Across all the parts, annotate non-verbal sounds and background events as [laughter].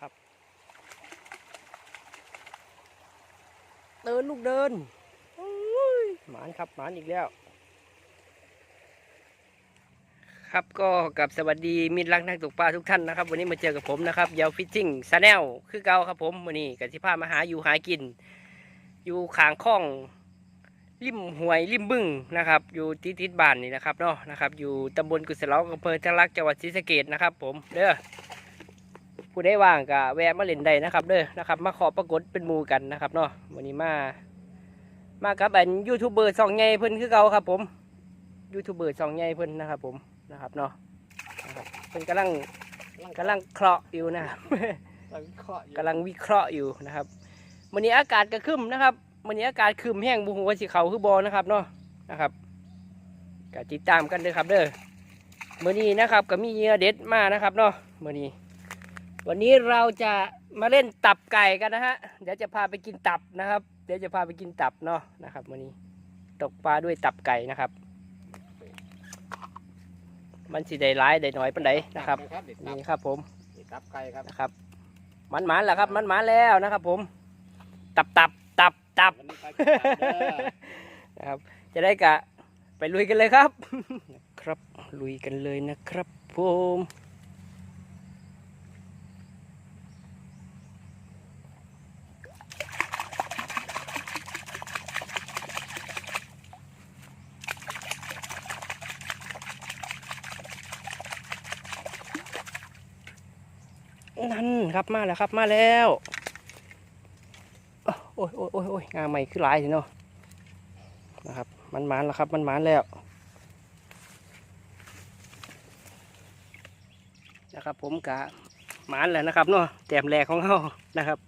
นะครับ เดินลูกเดินอุ้ยหมานครับหมานอีกแล้ว ครับก็กับสวัสดีมิตรรักนักตกปลาทุกท่านนะครับ วันนี้มาเจอกับผมนะครับยาวฟิชชิ่งซาแนลคือเก่าครับผมวันนี้กับที่พามาหาอยู่หากิน อยู่ขางคลองริมห้วยริมบึ้งนะครับ อยู่ติดติดๆบ้านนี่นะครับเนาะนะครับ อยู่ตำบลกุศลอำเภอทะลักจังหวัดศรีสะเกดนะครับ ผมเด้อ ผู้ได้ว่างก็แวะมาเล่นได้นะครับเด้อนะครับ มาขอปรากฏเป็นหมูกันนะครับเนาะวันนี้มามากับอันยูทูบเบอร์สองไงเพิ่นคือเก่าครับ ผมยูทูบเบอร์สองไงเพิ่นนะครับ ผมนะครับเนาะนะครับเพิ่นกำลังกำลังเคราะห์อยู่นะครับเราวิเคราะห์อยู่กำลังวิเคราะห์อยู่นะครับวันนี้อากาศก็ครึ้มนะครับวันนี้อากาศครึ้มแห้งบุหัวาสีเขาคือบอนะครับเนาะนะครับก็ติดตามกันเด้อครับเด้อมื่อนี้นะครับก็มีเหยื่อเด็ดมานะครับเนาะมื่อนี้ วันนี้เราจะมาเล่นตับไก่กันนะฮะ เดี๋ยวจะพาไปกินตับนะครับ เดี๋ยวจะพาไปกินตับเนาะนะครับมื่อนี้ตกปลาด้วยตับไก่นะครับ มันสิได้ร้ายได้น้อยปันใดนะครับครับเด็ดตับนี่ครับผมเด็ดตับไก่ครับนะครับ มันหมานแล้วครับ มันหมานแล้วนะครับ ผม ตับตับตับตับวันนี้ไปกินตับเด้อนะครับ จะได้กะไปลุยกันเลยครับ ครับลุยกันเลยนะครับผม นั่นครับมาแล้วครับมาแล้วโอ้ยโอ้ยโอ้ยโอ้ยงาใหม่คือหลายทีเนาะนะครับ มันหมานแล้วครับ มันหมานแล้วนะครับ ผมกะหมานแล้วนะครับเนาะแต้มแรกของเฮานะครับ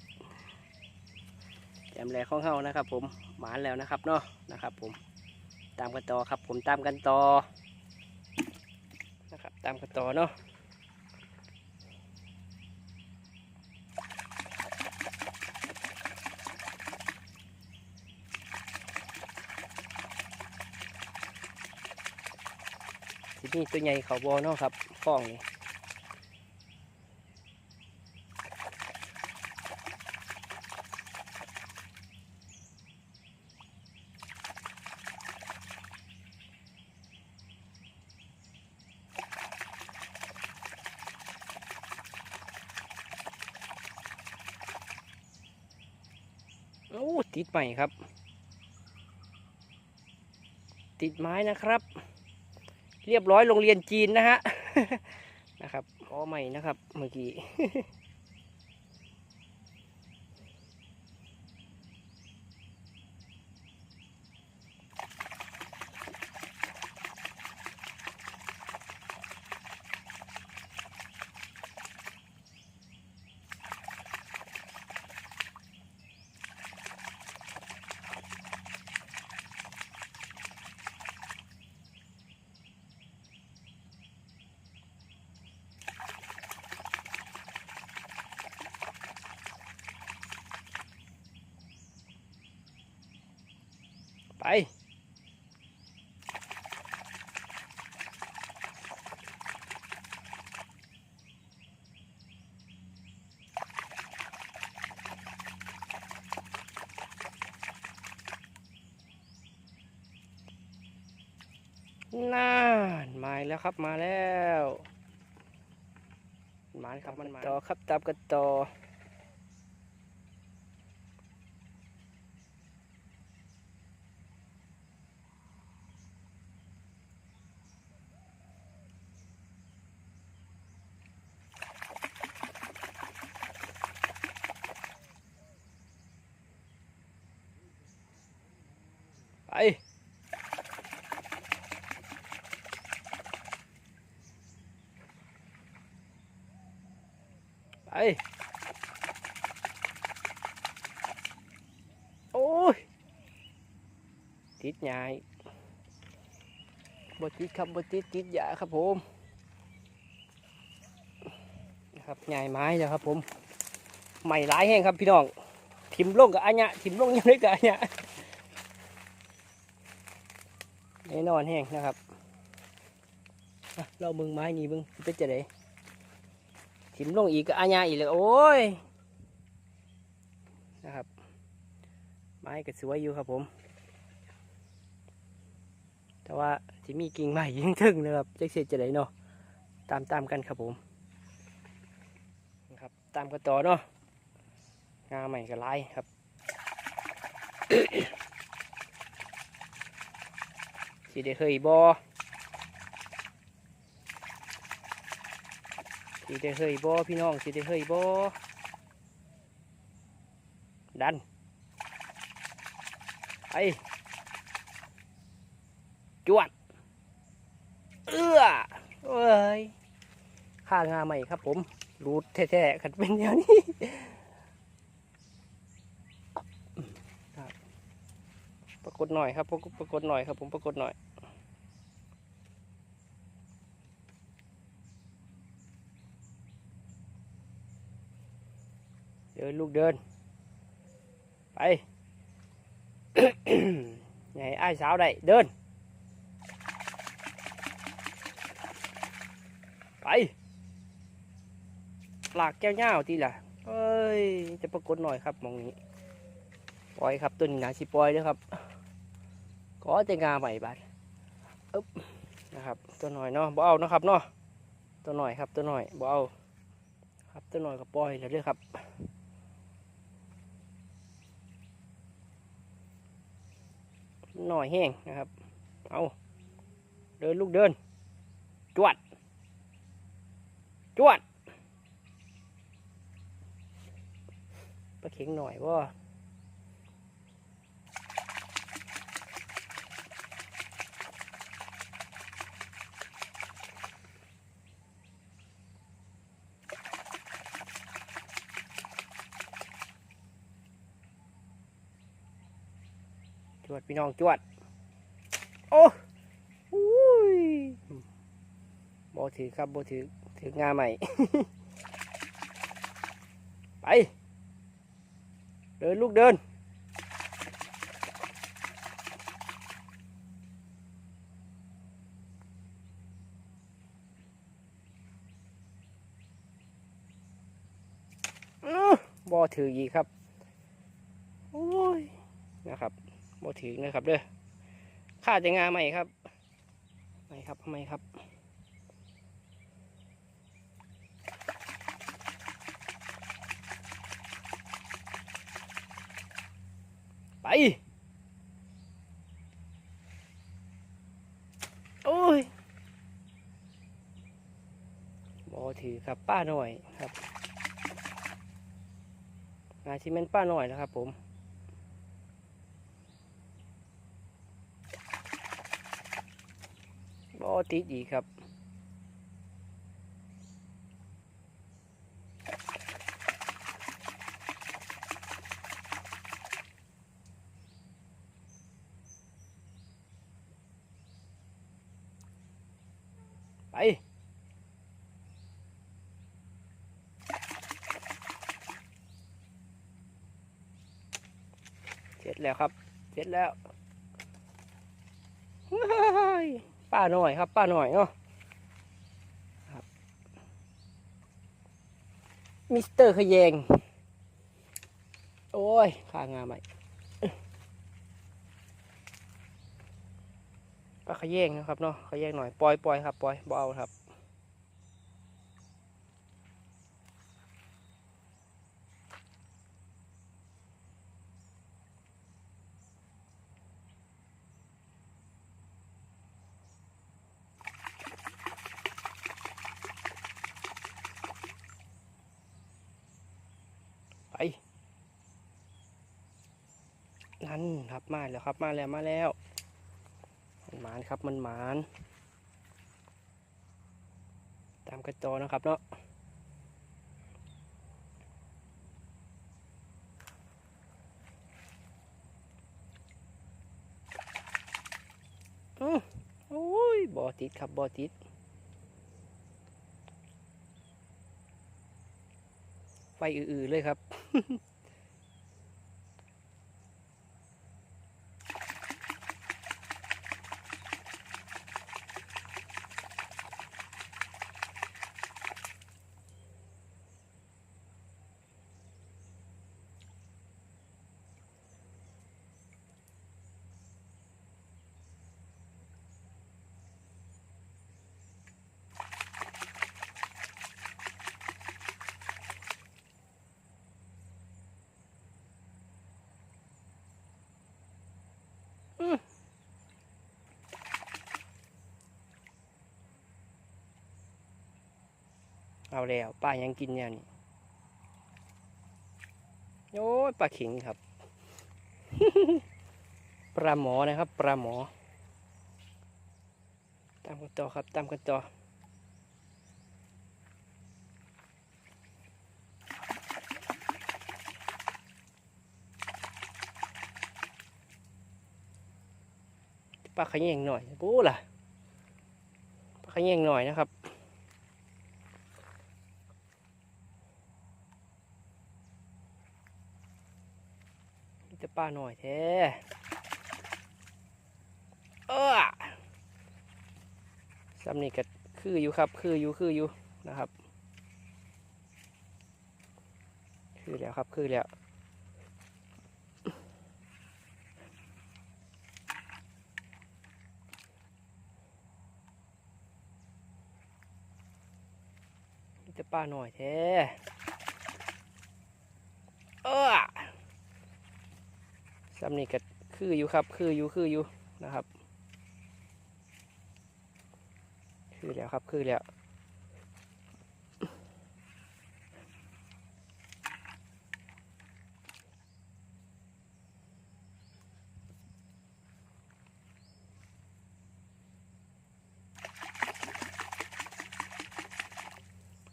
แต้มแรกของเฮานะครับ ผมหมานแล้วนะครับเนาะนะครับ ผมตามกันต่อครับ ผมตามกันต่อนะครับ ตามกันต่อเนาะ นี่ตัวใหญ่เขาบอเนาะครับฟองนี่โอ้ติดใหม่ครับ ติดไม้นะครับ เรียบร้อยโรงเรียนจีนนะฮะนะครับขอใหม่นะครับเมื่อกี้ ไป น่านมาแล้วครับมาแล้วมาแล้วครับมันมาต่อครับตามกันต่อ ไปไปโอ้ยติดใหญ่บติดครับบติดติดยาครับผมนะครับใหญ่ไม้แล้วครับผมใหม่หลายแห้งครับพี่น้องทิมลงกับอันเนี้ยทิมลงยังได้กับอันเนี้ยแน่นอนแห้งนะครับอะเรามึงไม้นี่มึงเป็นจะไดถิ่มลงอีกก็อาญาอีกเลยโอ้ยนะครับ ไม้ก็สวยอยู่ครับผม แต่ว่าที่มีกิ่งใหม่ยิ่งถึงนะครับจะเสียจะไหนเนาะตามตามกันครับผมนะครับตามกันต่อเนาะงาใหม่ก็ไล่ครับ สิได้เคยบอสิได้เคยบอพี่น้องสิได้เคยบอดันไปจวดเอื้อเอ้ยข้างาใหม่ครับผมรูดแท้ๆขันเป็นอย่างนี้ครับปราก ฏหน่อยครับปรากฏปรากฏหน่อยครับ ผมปรากฏหน่อยเดินลูกเดิน ไปอย่าให้อ้สาวได้เดิน ไปหลากแก้วเง่าทีละเอ้ย จะปรากฏหน่อยครับมองนี้ ปล่อยครับตัวนี้นาสิปล่อยเลยครับ ก็จะงาใหม่บัดอึ๊บนะครับ ตัวหน่อยเนาะบ่เอานะครับเนาะตัวหน่อยครับตัวหน่อยบ่เอาครับตัวหน่อยก็ปล่อยแล้วเด้อครับหน่อยแห้งนะครับ เอาเดินลูกเดิน จวด จวดปลาเข็งหน่อยว่า วดพี่น้องจวด โอ้ยบ่ถือครับบ่ถือถืองาใหม่ ไป เดินลูกเดินบอถืออีกครับ โอ้ย นะครับบอ ถือนะครับเด้อข้าจะงาใหม่ครับไม่ครับทำไมครับไป โอ้ยบอถือครับป้าหน่อยครับงานที่เป็นป้าหน่อยนะครับผม บอ ติดอีกครับ ไป เสร็จแล้วครับ เสร็จแล้วเฮ้ย ป้าหน่อยครับ ป้าหน่อยเนาะครับมิสเตอร์ขยง โอ้ยขางาใหม่ปลาขยงนะครับเนาะขยงหน่อยปล่อยปล่อยครับปล่อยเบาครับ ไป นั่นครับมาแล้วครับมาแล้วมาแล้วมันหมานครับมันหมาน ตามกระจอนะครับเนาะโอ้ยบอติดครับบอติดไฟอือๆเลยครับ โเอาแล้วป้ายังกินเนี่ยนี่โอ้ยปลาขิงครับ ปลาหมอนะครับ ปลาหมอ ตามกันต่อครับ ตามกันต่อปลาขยงหน่อยปูล่ะปลาขยงหน่อยนะครับ มีแต่ปลาหน่อยแท้เออซ้ำนี่ก็คืออยู่ครับ คืออยู่คืออยู่นะครับ คือแล้วครับคือแล้วมีแต่ปลาหน่อยแท้เออ ซ้ำนี่ก็คืออยู่ครับ คืออยู่คืออยู่นะครับ คือแล้วครับคือแล้ว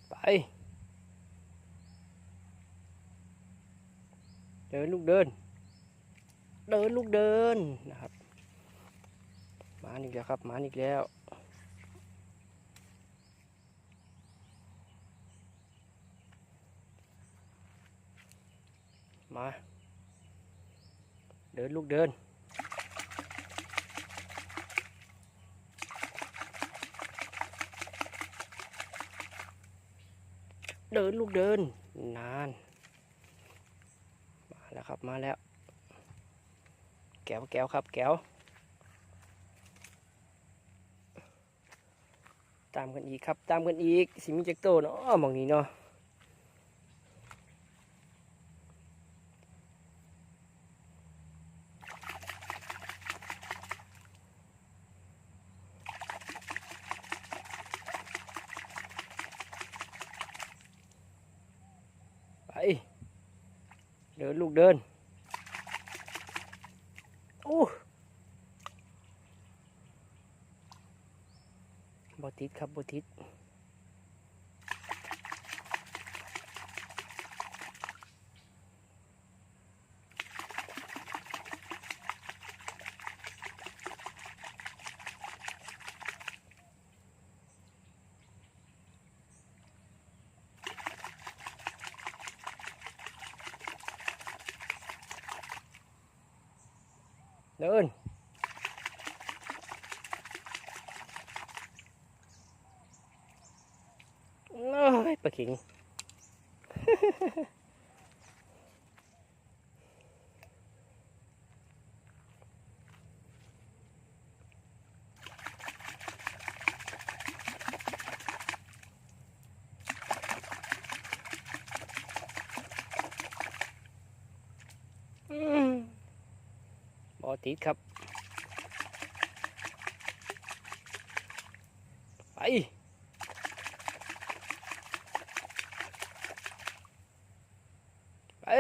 ไปเดินลูกเดิน เดินลูกเดินนะครับ มาอีกแล้วครับมาอีกแล้วมา เดินลูกเดิน เดินลูกเดินนาน มาแล้วครับมาแล้ว ก้วแก้วครับ แก้ว ตามกันอีกครับ ตามกันอีก สิมีจักโตเนาะมองนี้เนาะไปเดินลูกเดิน อ้บติดครับบติดเดิน โอ้ย ปลาขิงอืมบอติดครับ ไป ไป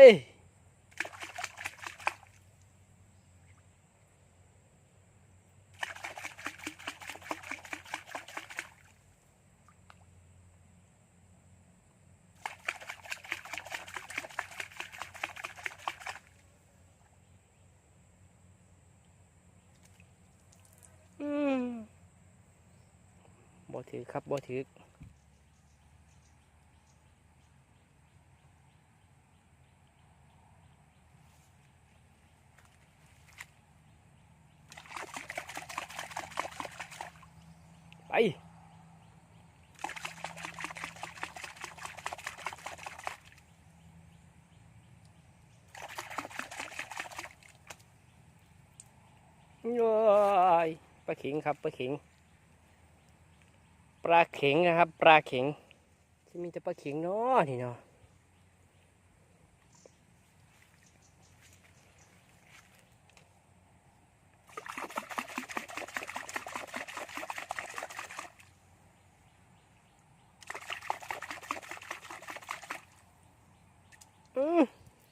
อืมบ่ ถือครับบ่ถือไปโอ้ยปลาเข็งครับปลาเข็ง ลาเข็งนะครับ ปลาเข็งที่มีแต่ปลาเข็งเนาะนี่เนาะ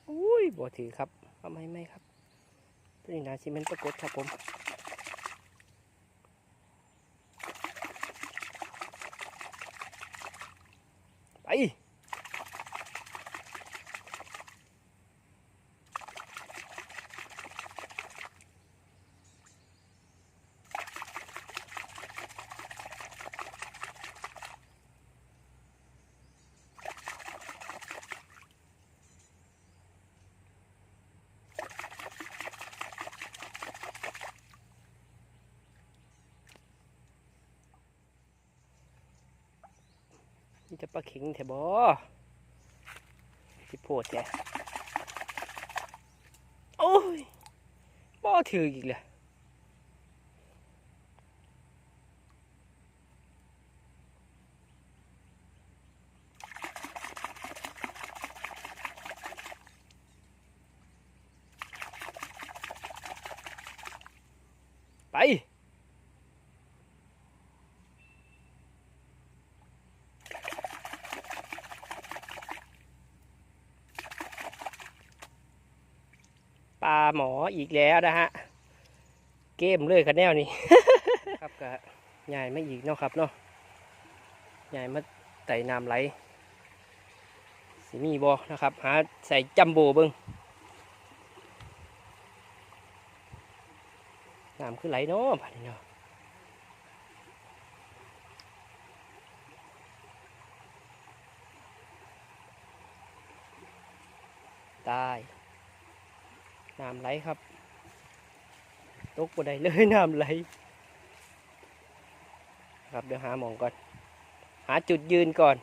อุ้ยบ่ถือครับทำไมไม่ครับตัวนี้นะซีเมนต์ปรากฏครับผม ไปลาเข็งแถบอที่โพดแกโอ้ยบ่ถืออีกเลยไป หมออีกแล้วนะฮะ เกมเลยกันแนวนี้ครับกะใหญ่ไม่อีกเนาะครับเนาะใหญ่มาไต่น้ำไหลสีมีบอนะครับ หาใส่จัมโบเบิ้งน้ำคือไหลเนาะบัดนี้เนาะตาย น้ำไหลครับ ตกบ่ได้เลยน้ำไหล ครับเดี๋ยวหามองก่อน หาจุดยืนก่อน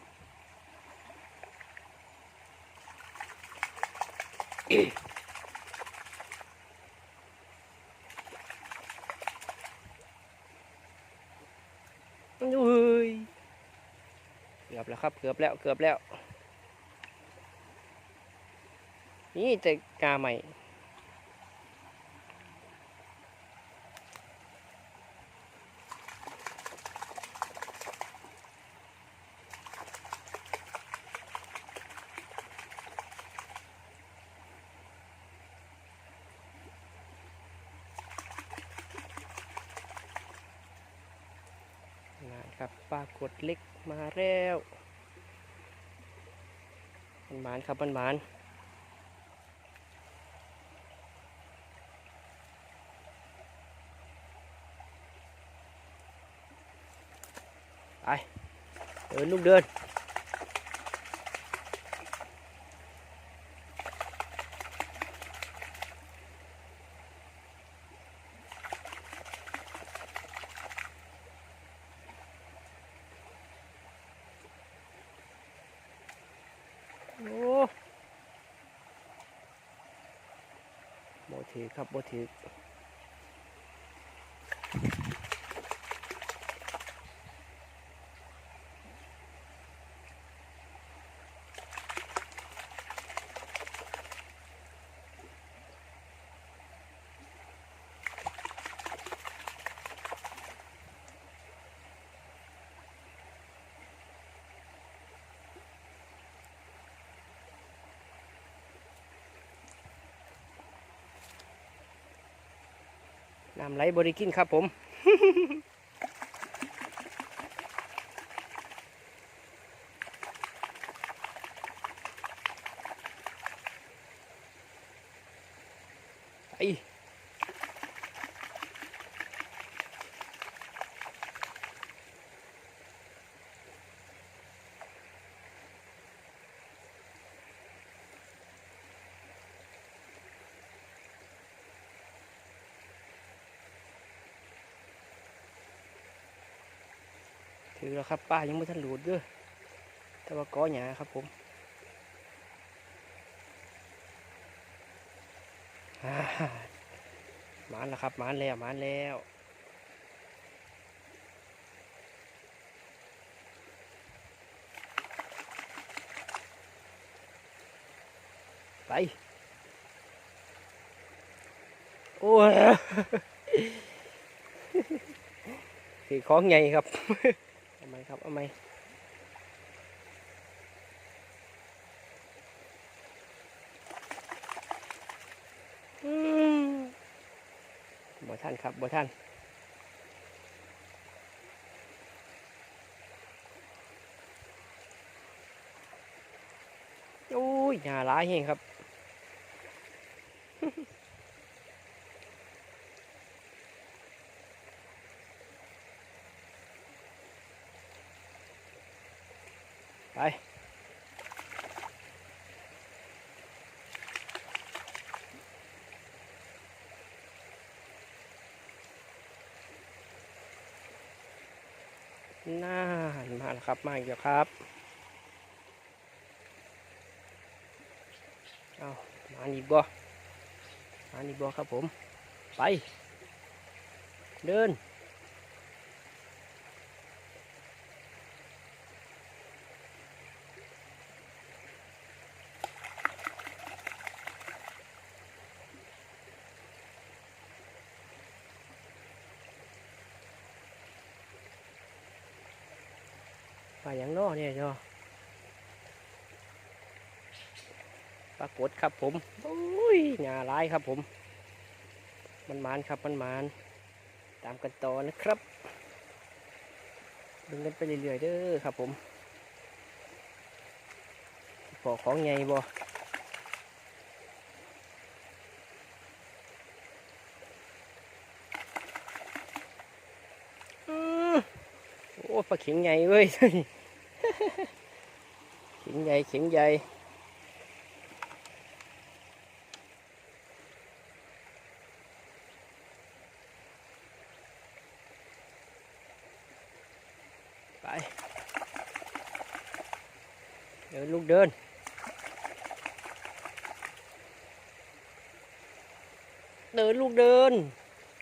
อุ้ย เกือบแล้วครับ เกือบแล้ว เกือบแล้ว นี่แต่กาใหม่ นะครับปลากด เล็กมาแล้วมันหมานครับมันหมานไปเดินลูกเดิน โอ้โบถือ ครับบ่ถือ น้ำไหลบริกินครับผม ถือแล้วครับป้ายังไม่ทันหลุดเด้อแต่ว่าก้อหยาครับผมหมานแล้วครับหมานแล้วหมานแล้วไปโอ้ยคือของไงครับ ไหมครับ เอาไหมบอท่านครับบอท่านโอ้ยหยาหลายเฮงครับ ไป น่าหันมาแล้วครับ มาอีกแล้วครับ เอามาอีกบ่มาอีกบ่ครับผม ไป เดิน ปลาอย่างนอเนี่ยจ้ะปรากฏครับผมโอ้ยหงาร้ายครับผม มันมานครับมันมานตามกันต่อนะครับดึงกันไปเรื่อยๆเด้อครับผมพอของไงบ่อืมโอ้ปลาเข็งใหญ่เว้ย [laughs] เข็งใหญ่เข็งใหญ่ไป เดินลูกเดิน เดินลูกเดิน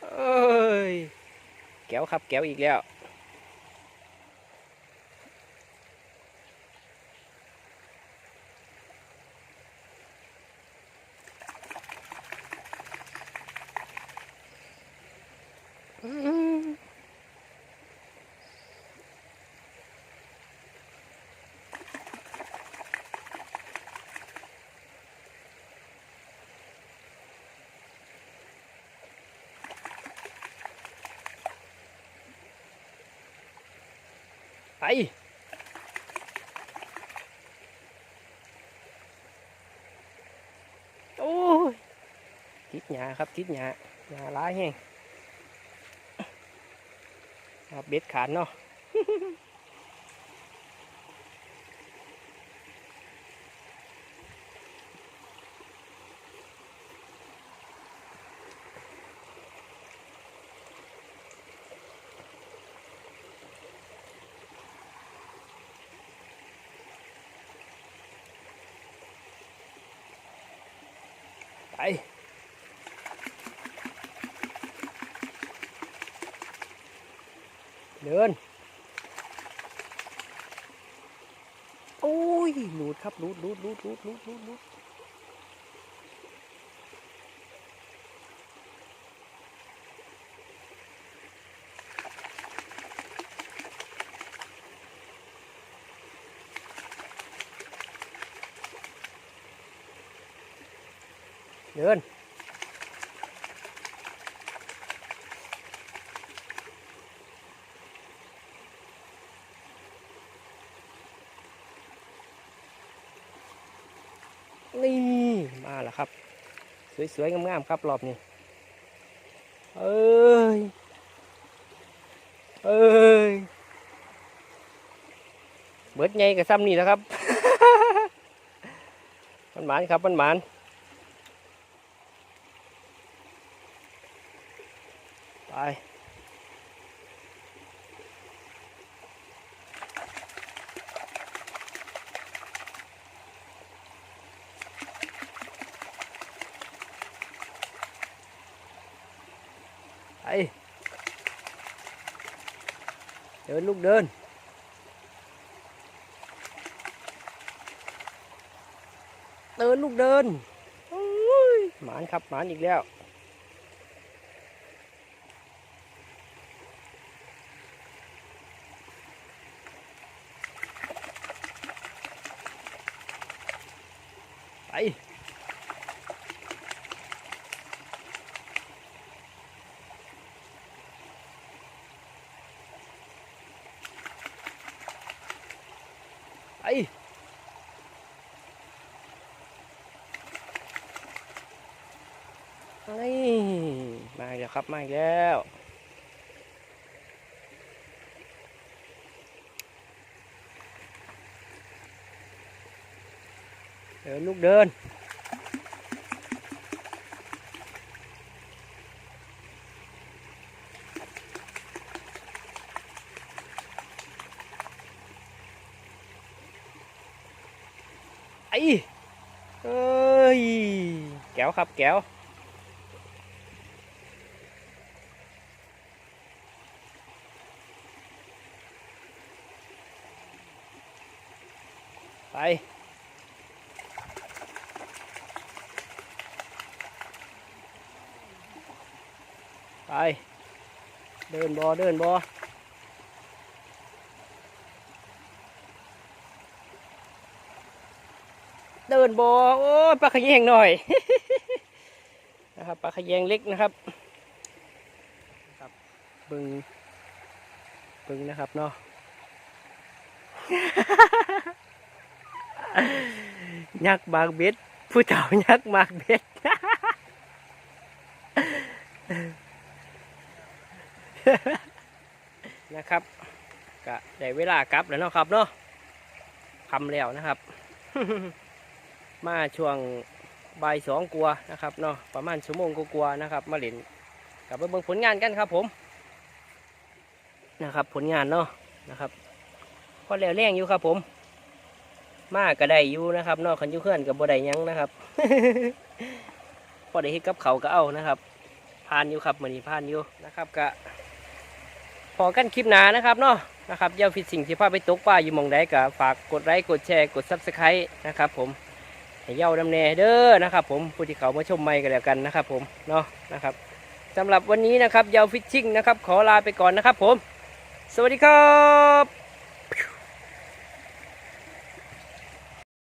เอ้ย แก้วครับ แก้วอีกแล้ว ไปโอ้ยทิศหยาครับทิศหยาหยาร้ายแห้งครับเบ็ดขาดเนาะ เดิน โอ้ยหนูดครับหนูดหนูดหนูดหนูดหนูดหลุด นี่มาแล้วครับ สวยๆงามๆครับรอบนี้เอ้ยเอ้ยเบิดไงกับซ้ำนี่นะครับมันหมานครับมันหมานไปไปเดินลูกเดิน เดินลูกเดินหมานครับหมานอีกแล้ว ไป ไอ้ ไอ้มาแล้วครับมาแล้วเดินลูกเดินไอ้เอ้ย แก้วครับแก้ว ไปไป เดินบอเดินบอเดินบอโอ้ปลาขยงหน่อยนะครับปลาขยงเล็กนะครับครับบึงบึงนะครับเนาะ ยักบางเบ็ด ผู้เฒ่ายักษ์บางเบ็ดนะครับก็ได้เวลากลับแล้วเนาะครับเนาะคำแล้วนะครับ มาช่วงบ่ายสองกลัวนะครับเนาะประมาณชั่วโมงกลัวๆนะครับ มาเล่นกลับไปเบิ่งผลงานกันครับผมนะครับ ผลงานเนาะนะครับพอแล้วแรงอยู่ครับผม มากก็ได้อยู่นะครับนอกขันยุเพื่อนกับบ่ได้ยังนะครับพอได้เฮ็ดกับเขาก็เอานะครับผ่านอยู่ครับมือนี้ผ่านอยู่นะครับก็พอกันคลิปหนานะครับเนาะนะครับอยาฟิตสิ่งที่พาไปตกปลาอยู่มองใดก็ฝากกดไลค์กดแชร์กดซับสไครต์นะครับ ผมให้เย้าดำแน่เด้อนะครับ ผมผู้ที่เขามาชมใหม่กันแล้วกันนะครับ ผมเนาะนะครับสำหรับวันนี้นะครับเยาวฟิชชิ่งนะครับ ขอลาไปก่อนนะครับ ผม สวัสดีครับ